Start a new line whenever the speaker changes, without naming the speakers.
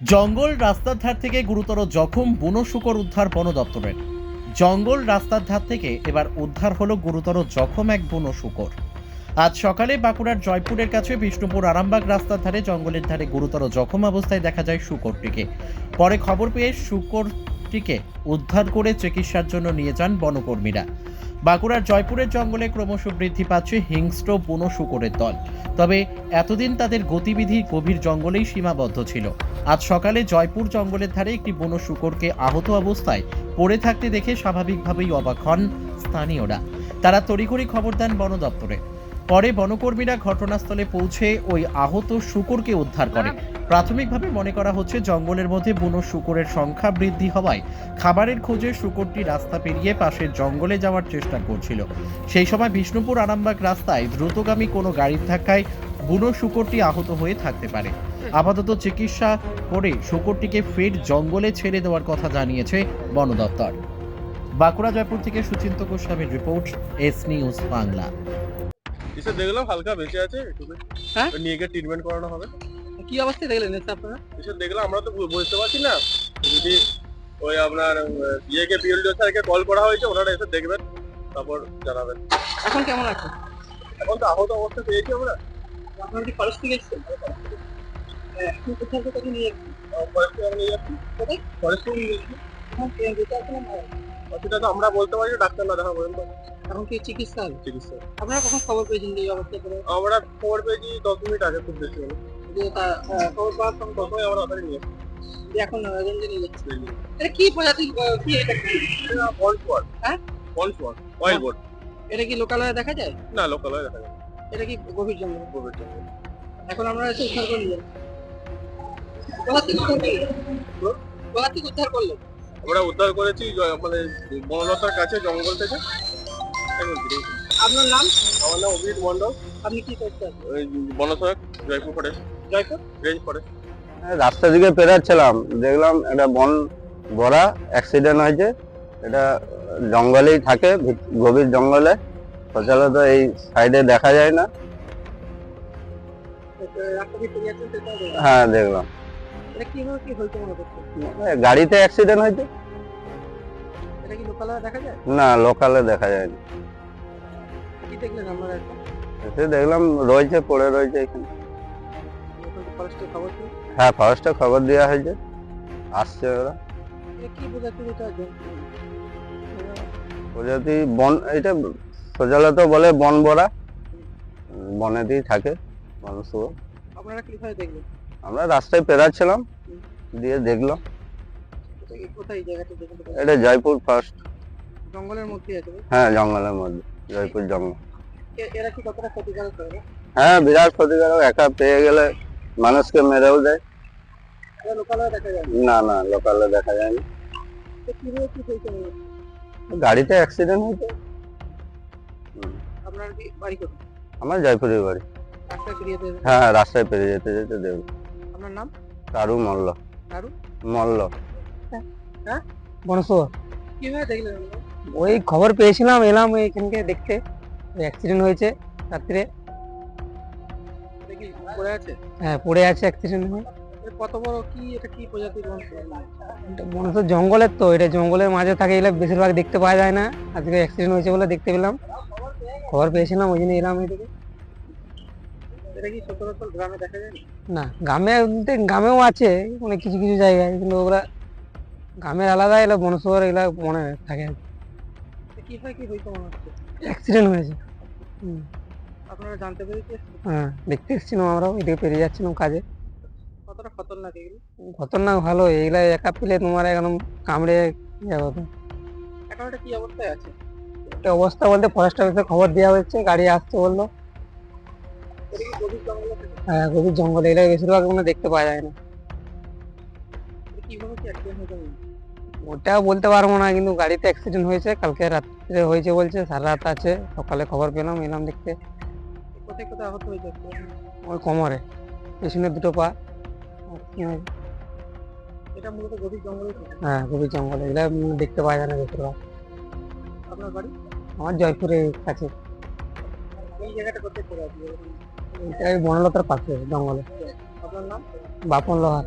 জঙ্গল রাস্তার ধার থেকে গুরুতর জখম বুনো শুকর উদ্ধার বন দপ্তরের। জঙ্গল রাস্তার ধার থেকে এবার উদ্ধার হলো গুরুতর জখম এক বুনো শুকর আজ সকালে বাঁকুড়ার জয়পুরের কাছে বিষ্ণুপুর আরামবাগ রাস্তার ধারে জঙ্গলের ধারে গুরুতর জখম অবস্থায় দেখা যায় শুকরটিকে। পরে খবর পেয়ে শুকরটিকে উদ্ধার করে চিকিৎসার জন্য নিয়ে যান বনকর্মীরা। বাঁকুড়ার জয়পুরের জঙ্গলে ক্রমশ বৃদ্ধি পাচ্ছে হিংস্র বুনো শুকরের দল। তবে এতদিন তাদের গতিবিধি গভীর জঙ্গলেই সীমাবদ্ধ ছিল। আজ সকালে জয়পুর জঙ্গলের ধারে একটি বনো শুকরকে আহত অবস্থায় পড়ে থাকতে দেখে স্বাভাবিকভাবেই অবাক হন স্থানীয়রা। তারা তড়িঘড়ি খবর দেন বন দপ্তরে। পরে বনকর্মীরা ঘটনাস্থলে পৌঁছে ওই আহত শুকরকে উদ্ধার করে। প্রাথমিকভাবে মনে করা হচ্ছে জঙ্গলের মধ্যে বুনো শুকরের সংখ্যা বৃদ্ধি হওয়ায় খাবারের খোঁজে শুকরটি রাস্তা পেরিয়ে পাশের জঙ্গলে যাওয়ার চেষ্টা করছিল। সেই সময় বিষ্ণুপুর আরামবাগ রাস্তায় দ্রুতগামী কোনো গাড়ির ধাক্কায় বুনো শুকরটি আহত হয়ে থাকতে পারে। আপাতত চিকিৎসা করে শুকরটিকে ফের জঙ্গলে ছেড়ে দেওয়ার কথা জানিয়েছে বন দপ্তর। বাঁকুড়া জয়পুর থেকে সুচিন্ত গোস্বামীর রিপোর্ট এস নিউজ বাংলা।
এসে দেখলাম হালকা বেঁচে আছে একটু
হ্যাঁ?
নিয়ে গিয়ে ট্রিটমেন্ট করানো হবে।
কি অবস্থায় দেখলেন এসে আপনারা?
এসে দেখলাম আমরা তো বুঝতে পারছি না। যদি ওই আপনার ইয়েকে বিএলডিও স্যারকে কল করা হয়েছে ওনারা এসে দেখবেন তারপর জানাবেন।
এখন কেমন আছে
এখন তো আহত অবস্থা পেয়েছি আমরা।
আপনারা কি ফরেস্ট থেকে এসেছেন? হ্যাঁ, কোথাও কোথাও নিয়ে
যাচ্ছি
কোথায়?
নিয়ে
এখন?
সেটা তো আমরা বলতে পারি ডাক্তার না দেখা পর্যন্ত
এখন কি চিকিৎসা
চিকিৎসা।
আপনারা কখন খবর পেয়েছেন যে এই অবস্থা
আমরা খবর পেয়েছি দশ মিনিট আগে খুব বেশি হলো।
যে তা খবর পাওয়ার সঙ্গে
তখনই আমরা ওখানে নিয়ে
যে এখন রেঞ্জে নিয়ে যাচ্ছে। এটা কি প্রজাতি আহ, কি এটা? কি হ্যাঁ?
অয়েল বোর্ড
এটা কি লোকালয়ে দেখা যায়?
না লোকাল হয়ে দেখা যায়
এটা কি গভীর জঙ্গল?
গভীর জঙ্গল।
এখন আমরা এসে উদ্ধার করে নিয়ে। যাচ্ছি কোথা থেকে উদ্ধার করলেন কোথা থেকে উদ্ধার করলেন
আমরা উদ্ধার করেছি মানে বনলতার কাছে জঙ্গল থেকে।
আপনার নাম?
আমার নাম অভিজিৎ মন্ডল
আপনি কি করছেন
বনসহায়ক Jaipur forest
Jaipur?
Range forest
রাস্তা দিকে পেরাচ্ছিলাম। দেখলাম একটা বন ভরা অ্যাক্সিডেন্ট হয়েছে। এটা জঙ্গলেই থাকে গভীর জঙ্গলে। সচরাচর এই সাইডে দেখা যায় না। হ্যাঁ দেখলাম। এ, গাড়িতে অ্যাক্সিডেন্ট হয়েছে।
এটা কি লোকালয়ে দেখা যায়?
না লোকালে দেখা যায়নি এসে দেখলাম রয়েছে পড়ে রয়েছে এখানে।
খবর
হ্যাঁ ফরেস্টে খবর দেওয়া হয়েছে। আসছে ওরা।
কি এটা
প্রজাতি বন এটা সচরাচর বলে বন ভরা বনেতেই থাকে।
আপনারা কীভাবে দেখলেন?
আমরা রাস্তায় পেরাচ্ছিলাম দিয়ে দেখলাম।
এটা
জয়পুর ফার্স্ট।
জঙ্গলের মধ্যে আছে
হ্যাঁ জঙ্গলের মধ্যে জয়পুর জঙ্গল।
এরা কি কতটা ক্ষতিকারক
হ্যাঁ বিরাট ক্ষতিকারক একা পেয়ে গেলে মানুষকে মেরেও দেয়।
দেখা যায় না।
না লোকালে দেখা যায়নি? গাড়িতে অ্যাক্সিডেন্ট হয়েছে। আমার জয়পুরের বাড়ি। হ্যাঁ হ্যাঁ, রাস্তায় পেরিয়ে যেতে যেতে দেখব
আপনার নাম?
কারু মল্ল।
কারু?
মল্ল।
বনসোয়া
কীভাবে দেখলেন
ওই খবর পেয়েছিলাম এলাম এইখানকে দেখতে। অ্যাক্সিডেন্ট হয়েছে রাত্রে।
কি পড়ে আছে?
হ্যাঁ পড়ে আছে অ্যাক্সিডেন্ট হয়ে
কত বড় কি এটা কি প্রজাতির
জঙ্গলের তো এটা জঙ্গলের মাঝে থাকে এগুলো বেশিরভাগ দেখতে পাওয়া যায় না। আজকে অ্যাক্সিডেন্ট হয়েছে বলে দেখতে পেলাম। খবর পেয়েছিলাম ওই জন্য এলাম এদিকে।
এটা কি গ্রামে দেখা যায় না?
গ্রামে গ্রামেও আছে মানে কিছু কিছু জায়গায় কিন্তু ওগুলা গ্রামের আলাদা এগুলো বনসোয়ার এগুলা মনে থাকে।
এটা কীভাবে কি হয়েছে মনে হচ্ছে?
অ্যাক্সিডেন্ট হয়েছে। হুম,
আপনারা জানতে পেরেছি?
হ্যাঁ দেখতে এসেছিলাম আমরাও এদিকে পেরিয়ে যাচ্ছিলাম কাজে।
কতটা খতরনাক এগুলো?
খতরনাক ভালো এইগুলা একা পেলে তোমার একদম কামড়ে ইয়ে হবে।
এখন এটা কি অবস্থায় আছে?
একটা অবস্থা বলতে ফরেস্ট অফিসে খবর দেওয়া হয়েছে গাড়ি আসতে বলল। হ্যাঁ গভীর জঙ্গলে এগুলো বেশিরভাগ কোনো দেখতে পাওয়া যায় না।
মনে?
ওটা বলতে পারব না কিন্তু গাড়িতে অ্যাক্সিডেন্ট হয়েছে কালকে রাত্রে হয়েছে বলছে সারা রাত আছে সকালে খবর পেলাম এলাম দেখতে।
কোথায় কোথায় আহত হয়েছে
ওই কোমরে পেছনে দুটো পা।
এটা মূলত গভীর জঙ্গলে
হ্যাঁ গভীর জঙ্গলে এগুলো দেখতে পাওয়া যায় না বেশিরভাগ
আপনার বাড়ি?
আমার জয়পুরের কাছে।
এই জায়গাটা কোথায় পড়ে আছে?
এটা বনলতার পাশে জঙ্গলে।
আপনার নাম?
বাপন লোহার।